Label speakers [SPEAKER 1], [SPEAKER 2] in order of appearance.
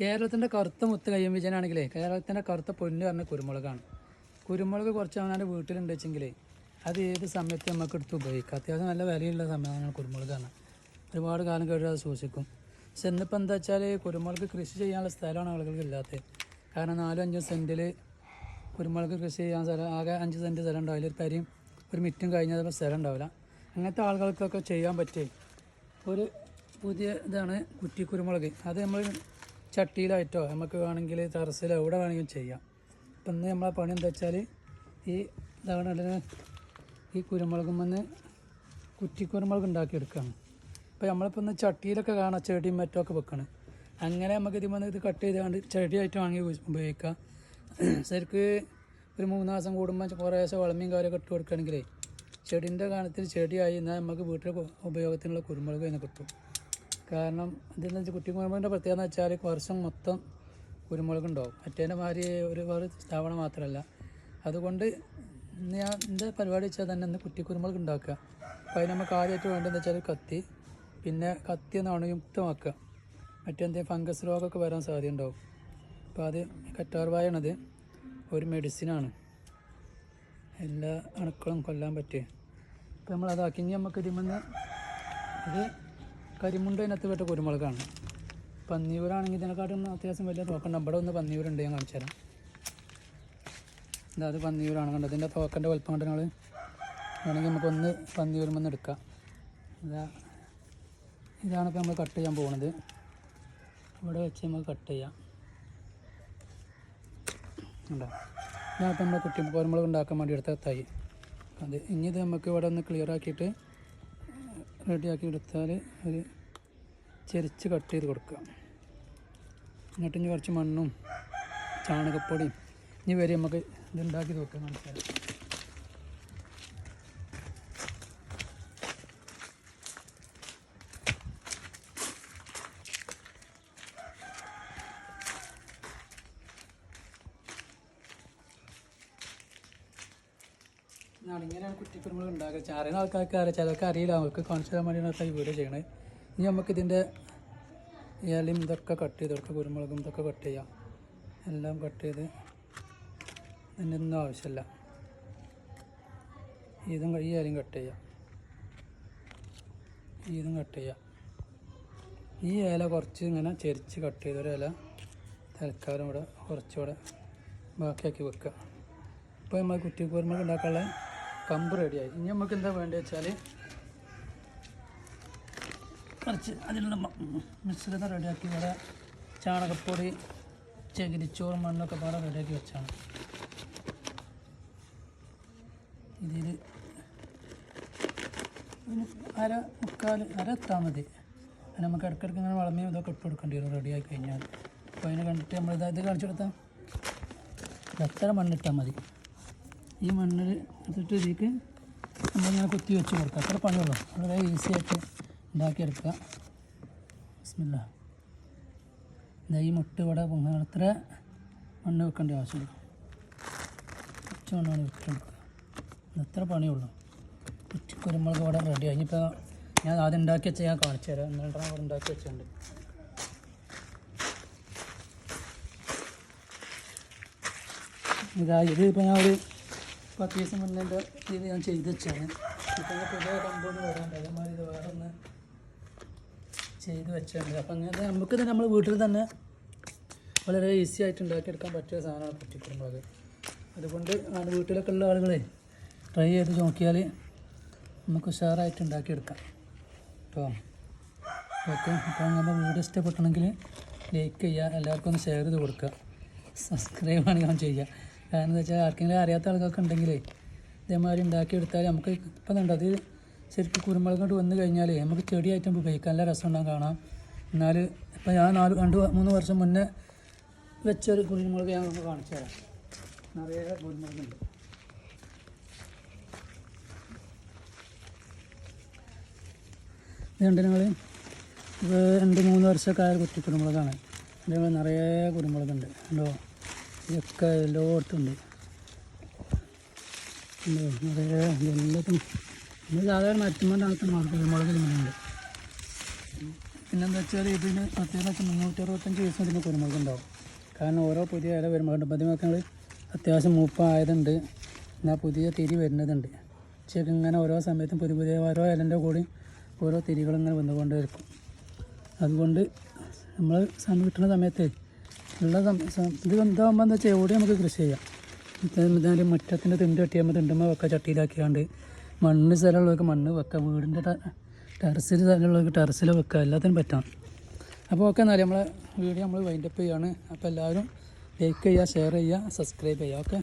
[SPEAKER 1] കേരളത്തിന്റെ കറുത്ത മുത്ത് കയ്യം വിജയനാണെങ്കിലേ കേരളത്തിന്റെ കറുത്ത പൊന്ന് പറഞ്ഞ കുരുമുളകാണ്. കുരുമുളക് കുറച്ച് അവനാന്റെ വീട്ടിലുണ്ട് വെച്ചെങ്കിൽ അത് ഏത് സമയത്ത് നമുക്ക് എടുത്ത് ഉപയോഗിക്കാം? അത്യാവശ്യം നല്ല വിലയുള്ള സമയമാണ് കുരുമുളകാണ്. ഒരുപാട് കാലം കഴിഞ്ഞാൽ അത് സൂക്ഷിക്കും. പക്ഷെ ഇന്നിപ്പോൾ എന്താ വെച്ചാൽ കുരുമുളക് കൃഷി ചെയ്യാനുള്ള സ്ഥലമാണ് ആളുകൾക്ക് ഇല്ലാത്തത് കാരണം നാലും അഞ്ചും സെന്റിൽ കുരുമുളക് കൃഷി ചെയ്യാൻ സ്ഥലം ആകെ അഞ്ച് സെന്റ് സ്ഥലം ഉണ്ടാവില്ല ഒരു കരിയും ഒരു മിറ്റും കഴിഞ്ഞാൽ സ്ഥലം ഉണ്ടാവില്ല. അങ്ങനത്തെ ആളുകൾക്കൊക്കെ ചെയ്യാൻ പറ്റേ ഒരു പുതിയ ഇതാണ് കുറ്റി കുരുമുളക്. അത് നമ്മൾ ചട്ടിയിലായിട്ടോ നമുക്ക് വേണമെങ്കിൽ ടെറസിലോ എവിടെ വേണമെങ്കിലും ചെയ്യാം. അപ്പം ഇന്ന് നമ്മളെ പണി എന്താ വെച്ചാൽ ഈ ഇതാണ് അതിന് ഈ കുരുമുളകും വന്ന് കുറ്റി കുരുമുളക് ഉണ്ടാക്കിയെടുക്കുകയാണ്. അപ്പോൾ നമ്മളിപ്പോൾ ഇന്ന് ചട്ടിയിലൊക്കെ കാണാം ചെടിയും മറ്റൊക്കെ വെക്കണം. അങ്ങനെ നമുക്ക് ഇതിൽ ഇത് കട്ട് ചെയ്താണ്ട് ചെടിയായിട്ട് വാങ്ങി ഉപ- ഉപയോഗിക്കാം. ശരിക്ക് ഒരു മൂന്ന് മാസം കൂടുമ്പോൾ കുറേശ്ശെ വളമയും കാര്യമൊക്കെ ഇട്ട് കൊടുക്കുകയാണെങ്കിലേ ചെടീന്റെ കാലത്തിൽ ചെടിയായി എന്നാൽ നമുക്ക് വീട്ടിൽ ഉപയോഗത്തിനുള്ള കുരുമുളക് തന്നെ കിട്ടും. കാരണം ഇതെന്ന് വെച്ചാൽ കുറ്റി കുരുമുളകിന്റെ പ്രത്യേകത എന്ന് വെച്ചാൽ വർഷം മൊത്തം കുരുമുളക് ഉണ്ടാവും മറ്റേന്റെ മാതിരി ഒരു വേറെ സ്ഥാപനം മാത്രമല്ല. അതുകൊണ്ട് ഞാൻ എന്റെ പരിപാടി വെച്ചാൽ തന്നെ ഇന്ന് കുറ്റി കുരുമുളക് ഉണ്ടാക്കുക. അപ്പോൾ അതിന് നമുക്ക് ആദ്യമായിട്ട് വേണ്ടതെന്ന് വെച്ചാൽ കത്തി പിന്നെ കത്തി ഒന്ന് അണുയുക്തമാക്കുക മറ്റെന്തെങ്കിലും ഫംഗസ് രോഗമൊക്കെ വരാൻ സാധ്യത ഉണ്ടാവും. അപ്പോൾ അത് കറ്റാർവായാണത് ഒരു മെഡിസിനാണ് എല്ലാ അണുക്കളും കൊല്ലാൻ പറ്റുക. അപ്പോൾ നമ്മൾ അതാക്കി നമുക്ക് ഇതിമെന്ന് ഇത് കരിമുണ്ട് അതിനകത്ത് പെട്ട കുരുമുളകാണ്. പന്നിയൂരാണെങ്കിൽ ഇതിനെക്കാട്ടും അത്യാവശ്യം വലിയ തോക്കുണ്ട് അവിടെ ഒന്ന് പന്നിയൂരുണ്ട് ഞാൻ കാണിച്ചു തരാം. അതായത് അത് പന്നിയൂരാണ്. കണ്ടത് ഇതിന്റെ തോക്കന്റെ വലുപ്പം കണ്ട് ഞങ്ങൾ വേണമെങ്കിൽ നമുക്കൊന്ന് പന്നിയൂരുമെന്ന് എടുക്കാം. ഇതാ ഇതാണ് ഇപ്പോൾ നമ്മൾ കട്ട് ചെയ്യാൻ പോകുന്നത് ഇവിടെ വെച്ച് നമുക്ക് കട്ട് ചെയ്യാം. ഇതാണ് നമ്മൾ കുട്ടി കുരുമുളക് ഉണ്ടാക്കാൻ വേണ്ടി എടുത്ത തൈ. അത് ഇനി ഇത് നമുക്ക് ഇവിടെ ഒന്ന് ക്ലിയർ ആക്കിയിട്ട് റെഡിയാക്കി എടുത്താൽ ഒരു ചെരിച്ച് കട്ട് ചെയ്ത് കൊടുക്കുക. എന്നിട്ട് ഇനി കുറച്ച് മണ്ണും ചാണകപ്പൊടിയും ഇനി വരെ നമുക്ക് ഇതുണ്ടാക്കി നോക്കാം. മനസ്സിലായി ഇങ്ങനെയാണ് കുറ്റിക്കുരുമുളക് ഉണ്ടാക്കുക ചാറിയുന്ന ആൾക്കാർക്ക് അറിയാം. ചിലർക്ക് അറിയില്ല. അവർക്ക് കാണിച്ചു തരാൻ വേണ്ടിയാണ് വീഡിയോ ചെയ്യണേ. ഇനി നമുക്ക് ഇതിന്റെ ഇലയും ഇതൊക്കെ കട്ട് ചെയ്ത് കൊടുക്കുക കുരുമുളകും ഇതൊക്കെ കട്ട് ചെയ്യാം. എല്ലാം കട്ട് ചെയ്ത് ഇതിന്റെ ഒന്നും ആവശ്യമില്ല. ഇതും ഈ ഇലയും കട്ട് ചെയ്യാം. ഇതും കട്ട് ചെയ്യാം. ഈ ഇല കുറച്ച് ഇങ്ങനെ ചെരിച്ച് കട്ട് ചെയ്തൊരു ഇല തൽക്കാലം ഇവിടെ കുറച്ചുകൂടെ ബാക്കിയാക്കി വെക്കുക. ഇപ്പോൾ നമ്മൾ കുറ്റി കുരുമുളക് ഉണ്ടാക്കാനുള്ള കമ്പ് റെഡിയായി. ഇനി നമുക്ക് എന്താ വേണ്ടത് വെച്ചാൽ കുറച്ച് അതിലുള്ള മിശ്രിതം റെഡിയാക്കി ഇവിടെ ചാണകപ്പൊടി ചകിരിച്ചോറ് മണ്ണൊക്കെ പാടെ റെഡിയാക്കി വെച്ചാണ്. ഇതിൽ അര മുക്കാൽ അര എത്താൽ മതി. നമുക്ക് ഇടയ്ക്കിടയ്ക്ക് ഇങ്ങനെ വളമയും ഇതൊക്കെ ഇട്ട് കൊടുക്കേണ്ടി വരും റെഡിയായി കഴിഞ്ഞാൽ അപ്പോൾ അതിനെ കണ്ടിട്ട് നമ്മൾ ഇത് ഇത് കാണിച്ചു കൊടുത്താൽ എത്ര മണ്ണിട്ടാൽ മതി. ഈ മണ്ണിൽ ഇട്ടിട്ട് ഇതിലേക്ക് നമ്മളിങ്ങനെ കുത്തി വെച്ച് കൊടുക്കുക. അത്ര പണിയുള്ളൂ. വളരെ ഈസി ആയിട്ട് ഉണ്ടാക്കിയെടുക്കുക ബിസ്മില്ല. ഇതാ ഈ മുട്ട ഇവിടെ പൊങ്ങാൻ അത്ര മണ്ണ് വെക്കേണ്ട ആവശ്യമില്ല. കുറച്ച് മണ്ണാണ് വെച്ചെടുക്കുക ഇത്ര പണിയുള്ളൂ. കുറ്റി കുരുമുളക് ഇവിടെ റെഡി ഇനിയിപ്പോൾ ഞാൻ ആദ്യം ഉണ്ടാക്കി വെച്ചാൽ ഞാൻ കാണിച്ചു തരാം. എന്നിട്ടാണ് ഇവിടെ ഉണ്ടാക്കി വെച്ചിട്ടുണ്ട്. ഇതാ ഇത് ഇപ്പോൾ ഞാൻ ഒരു പത്ത് ദിവസം മുന്നേ എന്റെ ഞാൻ ചെയ്ത് വെച്ചാണ്. ഇപ്പം പുതിയ കമ്പോണ്ട് വരാണ്ട് അതേമാതിരി ഇത് വേറെ ഒന്ന് ചെയ്ത് വെച്ചിട്ടുണ്ട് അപ്പം അങ്ങനെ നമുക്ക് തന്നെ നമ്മൾ വീട്ടിൽ തന്നെ വളരെ ഈസി ആയിട്ട് ഉണ്ടാക്കിയെടുക്കാൻ പറ്റിയ സാധനമാണ് കുറ്റിക്കുരുമുളക് അതുകൊണ്ട് ആണ് വീട്ടിലൊക്കെ ഉള്ള ആളുകളെ ട്രൈ ചെയ്ത് നോക്കിയാൽ നമുക്ക് ഉഷാറായിട്ട് ഉണ്ടാക്കിയെടുക്കാം. കേട്ടോ ഓക്കെ. അപ്പോൾ നമ്മുടെ വീഡിയോ ഇഷ്ടപ്പെട്ടണമെങ്കിൽ ലൈക്ക് ചെയ്യുക എല്ലാവർക്കും ഒന്ന് ഷെയർ ചെയ്ത് കൊടുക്കുക. സബ്സ്ക്രൈബ് ആണ് ഞാൻ ചെയ്യുക. കാരണം എന്താ വെച്ചാൽ ആർക്കെങ്കിലും അറിയാത്ത ആളുകൾക്ക് ഉണ്ടെങ്കിലേ ഇതേമാതിരി ഉണ്ടാക്കിയെടുത്താൽ നമുക്ക് ഇപ്പം ഉണ്ട് അത് ശരിക്കും കുരുമുളക് കൊണ്ട് വന്നു കഴിഞ്ഞാൽ നമുക്ക് ചെടിയായിട്ട് നമുക്ക് ഉപയോഗിക്കാം നല്ല രസം ഉണ്ടാകും കാണാം എന്നാൽ ഇപ്പം ഞാൻ നാല് രണ്ട് മൂന്ന് വർഷം മുന്നേ വെച്ചൊരു കുരുമുളക് ഞാൻ നമുക്ക് കാണിച്ചു തരാം. നിറയെ കുരുമുളകുണ്ട് ഇതുണ്ട് ഞങ്ങൾ ഇത് രണ്ട് മൂന്ന് വർഷമൊക്കെ ആയ കുറ്റി കുരുമുളകാണ്. അതേപോലെ നിറയെ കുരുമുളകുണ്ട്. ഉണ്ടോ ഇതൊക്കെ എല്ലായിടത്തും ഉണ്ട് ഉണ്ടോ നിറയെ എല്ലാത്തും നമ്മൾ സാധാരണ മറ്റുമ്പോൾ മാർക്കറ്റ് കുരുമുളകിൽ ഇങ്ങനെയുണ്ട് പിന്നെന്താ വെച്ചാൽ ഇതിന് പ്രത്യേകിച്ച് മുന്നൂറ്റി അറുപത്തഞ്ച് ദിവസം ഇതിന് കുരുമുളക് ഉണ്ടാവും. കാരണം ഓരോ പുതിയ ഇല വരുമ്പോൾ പതിമൊക്കെ ഞങ്ങൾ അത്യാവശ്യം മൂപ്പായതുണ്ട്. എന്നാൽ പുതിയ തിരി വരുന്നതുണ്ട്. ഉച്ചയ്ക്ക് ഇങ്ങനെ ഓരോ സമയത്തും പുതിയ പുതിയ ഓരോ ഇലന്റെ കൂടി ഓരോ തിരികളിങ്ങനെ വന്നുകൊണ്ടേ ഇരിക്കും അതുകൊണ്ട് നമ്മൾ സമയം കിട്ടുന്ന സമയത്ത് ഉള്ള ഇത് എന്താകുമ്പോൾ എന്താ വെച്ചാൽ എവിടെ നമുക്ക് കൃഷി ചെയ്യാം. ഇതായാലും മുറ്റത്തിന്റെ തിണ്ട് കെട്ടിയാകുമ്പോൾ തിണ്ടുമ്പോൾ വെക്കുക ചട്ടിയിലാക്കിയാണ്ട് മണ്ണ് സ്ഥലമുള്ളവർക്ക് മണ്ണ് വെക്കാം വീടിന്റെ ടെറസിൽ സ്ഥലമുള്ളവർക്ക് ടെറസിൽ വെക്കുക എല്ലാത്തിനും പറ്റാം. അപ്പോൾ ഓക്കെ എന്നാലും നമ്മളെ വീഡിയോ നമ്മൾ വൈൻഡപ്പ് ചെയ്യുകയാണ് അപ്പോൾ എല്ലാവരും ലൈക്ക് ചെയ്യുക ഷെയർ ചെയ്യുക സബ്സ്ക്രൈബ് ചെയ്യുക ഓക്കെ?